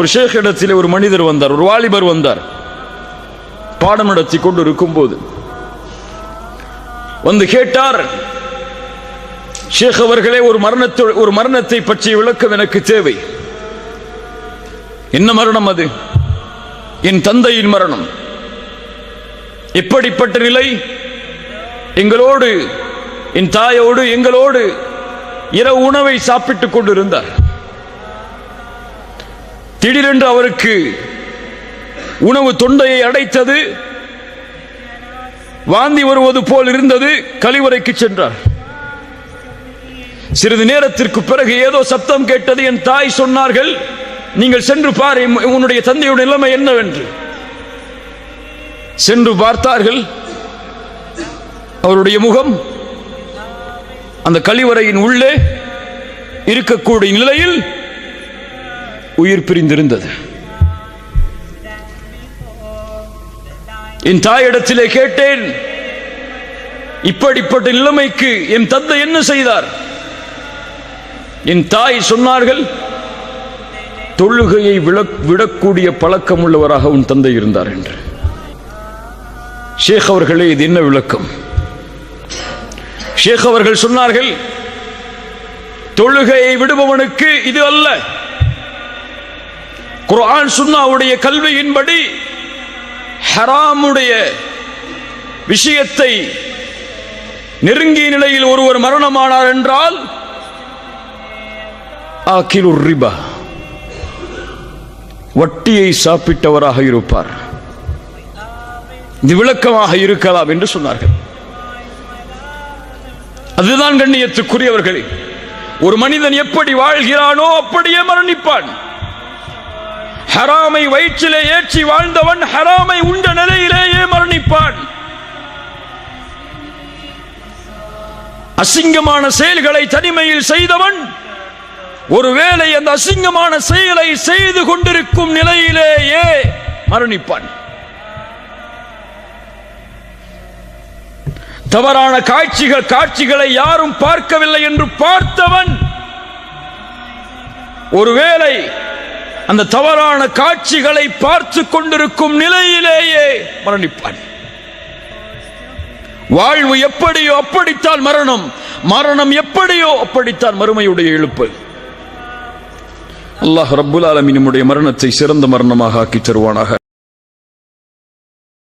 ஒரு ஷேக் இடத்திலே ஒரு மனிதர் வந்தார் ஒரு வாலிபர் வந்தார். பாடம் நடத்தி கொண்டு இருக்கும் போது வந்து கேட்டார் ஷேக் அவர்களே ஒரு மரணத்தை ஒரு மரணத்தை பற்றிய விளக்கம் எனக்கு தேவை. என்ன மரணம் அது? என் தந்தையின் மரணம். எப்படிப்பட்ட நிலை? எங்களோடு என் தாயோடு எங்களோடு இரவு உணவை சாப்பிட்டுக் கொண்டிருந்தார். திடீரென்று அவருக்கு உணவு தொண்டையை அடைத்தது. வாந்தி வருவது போல் இருந்தது. கழிவறைக்கு சென்றார். சிறிது நேரத்திற்கு பிறகு ஏதோ சத்தம் கேட்டது. என் தாய் சொன்னார்கள் நீங்கள் சென்று பாரு உன்னுடைய தந்தையுடைய நிலைமை என்னவென்று. சென்று பார்த்தார்கள். அவருடைய முகம் அந்த கழிவறையின் உள்ளே இருக்கக்கூடிய நிலையில் உயிர் பிரிந்திருந்தது. என் தாயிடத்திலே கேட்டேன் இப்படிப்பட்ட நிலைமைக்கு என் தந்தை என்ன செய்தார்? என் தாய் சொன்னார்கள் தொழுகையை விடக்கூடிய பழக்கம் உள்ளவராக உன் தந்தை இருந்தார் என்று. ஷேக் அவர்களே இது என்ன விளக்கம்? ஷேக் அவர்கள் சொன்னார்கள் தொழுகையை விடுபவனுக்கு இது அல்ல. குரான் சுன்னாவுடைய கல்வியின்படி ஹராமுடைய விஷயத்தை நெருங்கிய நிலையில் ஒருவர் மரணமானார் என்றால் ரிபா வட்டியை சாப்பிட்டவராக இருப்பார். இது விளக்கமாக இருக்கலாம் என்று சொன்னார்கள். அதுதான் கண்ணியத்துக்குரியவர்களே ஒரு மனிதன் எப்படி வாழ்கிறானோ அப்படியே மரணிப்பான். ஹராமை வயிற்றிலே ஏற்றி வாழ்ந்தவன் ஹராமை உண்ட நிலையிலேயே மரணிப்பான். அசிங்கமான செயல்களை தனிமையில் செய்தவன் ஒருவேளை அந்த அசிங்கமான செயலை செய்து கொண்டிருக்கும் நிலையிலேயே மரணிப்பான். தவறான காட்சிகள் காட்சிகளை யாரும் பார்க்கவில்லை என்று பார்த்தவன் ஒருவேளை அந்த தவறான காட்சிகளை பார்த்து கொண்டிருக்கும் நிலையிலேயே மரணிப்பான் வாழ்வு எப்படியோ அப்படித்தான் மரணம். மரணம் எப்படியோ அப்படித்தான் மறுமையுடைய எழுப்பு. அல்லாஹ் ரபுல் ஆலமீன் நம்முடைய மரணத்தை சிறந்த மரணமாக ஆக்கி தருவானாக.